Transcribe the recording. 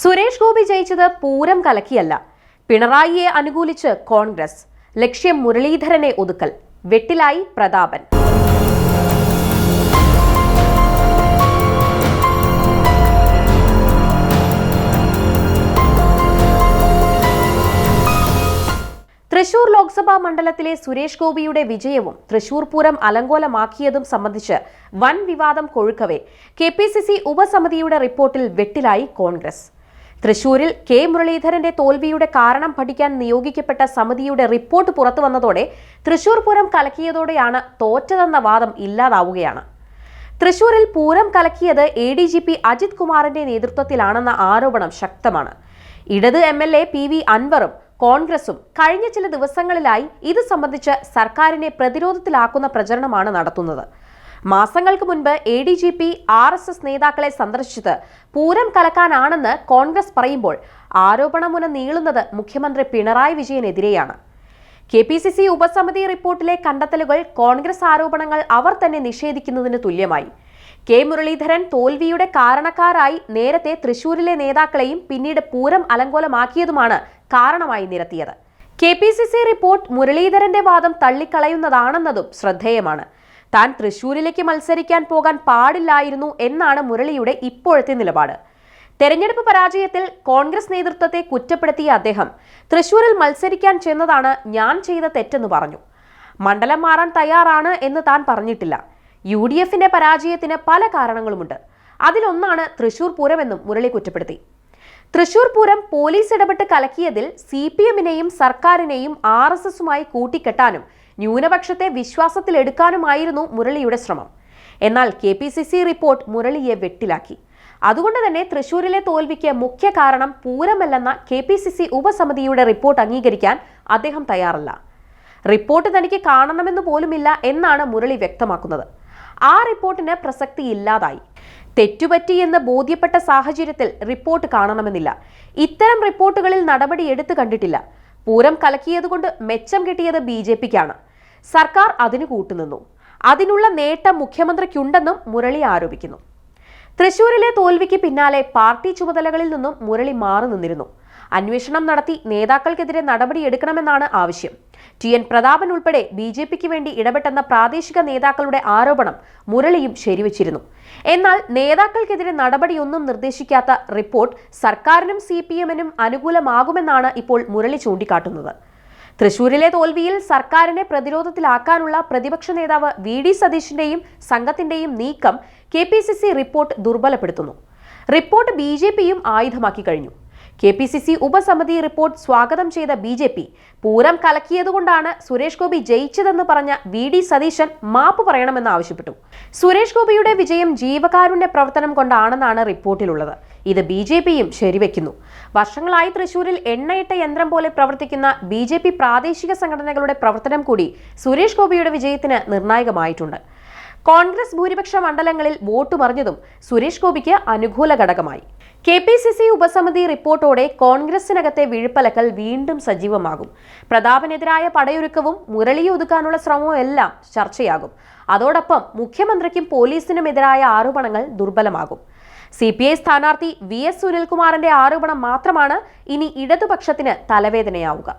സുരേഷ് ഗോപി ജയിച്ചത് പൂരം കലക്കിയല്ല. പിണറായിയെ അനുകൂലിച്ച് കോൺഗ്രസ്. ലക്ഷ്യം മുരളീധരനെ ഒതുക്കൽ. വെട്ടിലായി പ്രതാപൻ. തൃശൂർ ലോക്സഭാ മണ്ഡലത്തിലെ സുരേഷ് ഗോപിയുടെ വിജയവും തൃശൂർ പൂരം അലങ്കോലമാക്കിയതും സംബന്ധിച്ച് വൻ വിവാദം കൊഴുക്കവേ. കെ പി സി സി ഉപസമിതിയുടെ റിപ്പോർട്ടിൽ വെട്ടിലായി കോൺഗ്രസ്. തൃശൂരിൽ കെ മുരളീധരന്റെ തോൽവിയുടെ കാരണം പഠിക്കാൻ നിയോഗിക്കപ്പെട്ട സമിതിയുടെ റിപ്പോർട്ട് പുറത്തു വന്നതോടെ തൃശൂർ പൂരം കലക്കിയതോടെയാണ് തോറ്റതെന്ന വാദം ഇല്ലാതാവുകയാണ്. തൃശൂരിൽ Pooram കലക്കിയത് A D G P Ajith കുമാറിന്റെ നേതൃത്വത്തിലാണെന്ന ആരോപണം ശക്തമാണ്. ഇടത് M L A P V അൻവറും കോൺഗ്രസും കഴിഞ്ഞ ചില ദിവസങ്ങളിലായി ഇത് സംബന്ധിച്ച് സർക്കാരിനെ പ്രതിരോധത്തിലാക്കുന്ന പ്രചരണമാണ് നടത്തുന്നത്. മാസങ്ങൾക്ക് മുൻപ് A D G P R S S നേതാക്കളെ സന്ദർശിച്ചത് പൂരം കലക്കാനാണെന്ന് കോൺഗ്രസ് പറയുമ്പോൾ ആരോപണമുന നീളുന്നത് മുഖ്യമന്ത്രി പിണറായി വിജയനെതിരെയാണ്. കെ പി സി സി ഉപസമിതി റിപ്പോർട്ടിലെ കണ്ടെത്തലുകൾ കോൺഗ്രസ് ആരോപണങ്ങൾ അവർ തന്നെ നിഷേധിക്കുന്നതിന് തുല്യമായി. കെ മുരളീധരൻ തോൽവിയുടെ കാരണക്കാരായി നേരത്തെ തൃശൂരിലെ നേതാക്കളെയും പിന്നീട് പൂരം അലങ്കോലമാക്കിയതുമാണ് കാരണമായി നിരത്തിയത്. K P C C report മുരളീധരന്റെ വാദം തള്ളിക്കളയുന്നതാണെന്നതും ശ്രദ്ധേയമാണ്. താൻ തൃശൂരിലേക്ക് മത്സരിക്കാൻ പോകാൻ പാടില്ലായിരുന്നു എന്നാണ് മുരളിയുടെ ഇപ്പോഴത്തെ നിലപാട്. തെരഞ്ഞെടുപ്പ് പരാജയത്തിൽ കോൺഗ്രസ് നേതൃത്വത്തെ കുറ്റപ്പെടുത്തിയ അദ്ദേഹം തൃശൂരിൽ മത്സരിക്കാൻ ചെന്നതാണ് ഞാൻ ചെയ്ത തെറ്റെന്ന് പറഞ്ഞു. മണ്ഡലം മാറാൻ തയ്യാറാണ് എന്ന് താൻ പറഞ്ഞിട്ടില്ല. യു ഡി എഫിന്റെ പരാജയത്തിന് പല കാരണങ്ങളുമുണ്ട്. അതിലൊന്നാണ് തൃശൂർ പൂരമെന്നും മുരളി കുറ്റപ്പെടുത്തി. തൃശൂർ പൂരം പോലീസ് ഇടപെട്ട് കലക്കിയതിൽ സി പി എമ്മിനെയും സർക്കാരിനെയും ആർ എസ് എസുമായി കൂട്ടിക്കെട്ടാനും ന്യൂനപക്ഷത്തെ വിശ്വാസത്തിലെടുക്കാനുമായിരുന്നു മുരളിയുടെ ശ്രമം. എന്നാൽ K P C C report മുരളിയെ വെട്ടിലാക്കി. അതുകൊണ്ട് തന്നെ തൃശൂരിലെ തോൽവിക്ക് മുഖ്യ കാരണം പൂരമല്ലെന്ന കെ പി സി സി ഉപസമിതിയുടെ റിപ്പോർട്ട് അംഗീകരിക്കാൻ അദ്ദേഹം തയ്യാറല്ല. റിപ്പോർട്ട് തനിക്ക് കാണണമെന്ന് പോലുമില്ല എന്നാണ് മുരളി വ്യക്തമാക്കുന്നത്. ആ റിപ്പോർട്ടിന് പ്രസക്തി ഇല്ലാതായി. തെറ്റുപറ്റി എന്ന് ബോധ്യപ്പെട്ട സാഹചര്യത്തിൽ റിപ്പോർട്ട് കാണണമെന്നില്ല. ഇത്തരം റിപ്പോർട്ടുകളിൽ നടപടി എടുത്തു കണ്ടിട്ടില്ല. പൂരം കലക്കിയതുകൊണ്ട് മെച്ചം കിട്ടിയത് ബി ജെ പിക്കാണ്. സർക്കാർ അതിന് കൂട്ടുനിന്നു. അതിനുള്ള നേട്ടം മുഖ്യമന്ത്രിക്കുണ്ടെന്നും മുരളി ആരോപിക്കുന്നു. തൃശൂരിലെ തോൽവിക്ക് പിന്നാലെ പാർട്ടി ചുമതലകളിൽ നിന്നും മുരളി മാറി നിന്നിരുന്നു. അന്വേഷണം നടത്തി നേതാക്കൾക്കെതിരെ നടപടിയെടുക്കണമെന്നാണ് ആവശ്യം. ടി എൻ പ്രതാപൻ ഉൾപ്പെടെ ബി ജെ പിക്ക് വേണ്ടി ഇടപെട്ടെന്ന പ്രാദേശിക നേതാക്കളുടെ ആരോപണം മുരളിയും ശരിവച്ചിരുന്നു. എന്നാൽ നേതാക്കൾക്കെതിരെ നടപടിയൊന്നും നിർദ്ദേശിക്കാത്ത റിപ്പോർട്ട് സർക്കാരിനും സി പി എമ്മിനും അനുകൂലമാകുമെന്നാണ് ഇപ്പോൾ മുരളി ചൂണ്ടിക്കാട്ടുന്നത്. തൃശൂരിലെ തോൽവിയിൽ സർക്കാരിനെ പ്രതിരോധത്തിലാക്കാനുള്ള പ്രതിപക്ഷ നേതാവ് വി ഡി സതീഷിന്റെയും സംഘത്തിന്റെയും നീക്കം K P C C report ദുർബലപ്പെടുത്തുന്നു. Report B J പിയും ആയുധമാക്കി കഴിഞ്ഞു. കെ പി സി സി ഉപസമിതി റിപ്പോർട്ട് സ്വാഗതം ചെയ്ത ബി ജെ പി. പൂരം കലക്കിയതുകൊണ്ടാണ് സുരേഷ് ഗോപി ജയിച്ചതെന്ന് പറഞ്ഞ വി ഡി സതീശൻ മാപ്പ് പറയണമെന്ന് ആവശ്യപ്പെട്ടു. സുരേഷ് ഗോപിയുടെ വിജയം ജീവകാരുണ്യ പ്രവർത്തനം കൊണ്ടാണെന്നാണ് റിപ്പോർട്ടിലുള്ളത്. ഇത് ബി ജെ പിയും ശരിവെക്കുന്നു. വർഷങ്ങളായി തൃശൂരിൽ എണ്ണയിട്ട യന്ത്രം പോലെ പ്രവർത്തിക്കുന്ന ബി ജെ പി പ്രാദേശിക സംഘടനകളുടെ പ്രവർത്തനം കൂടി സുരേഷ് ഗോപിയുടെ വിജയത്തിന് നിർണായകമായിട്ടുണ്ട്. കോൺഗ്രസ് ഭൂരിപക്ഷ മണ്ഡലങ്ങളിൽ വോട്ട് മറിഞ്ഞതും സുരേഷ് ഗോപിക്ക് അനുകൂല ഘടകമായി. കെ പി സി സി ഉപസമിതി റിപ്പോർട്ടോടെ കോൺഗ്രസിനകത്തെ വിഴുപ്പലക്കൽ വീണ്ടും സജീവമാകും. പ്രതാപനെതിരായ പടയൊരുക്കവും മുരളിയെ ഒതുക്കാനുള്ള ശ്രമവും എല്ലാം ചർച്ചയാകും. അതോടൊപ്പം മുഖ്യമന്ത്രിക്കും പോലീസിനുമെതിരായ ആരോപണങ്ങൾ ദുർബലമാകും. സി പി ഐ സ്ഥാനാർത്ഥി വി എസ് സുനിൽകുമാറിന്റെ ആരോപണം മാത്രമാണ് ഇനി ഇടതുപക്ഷത്തിന് തലവേദനയാവുക.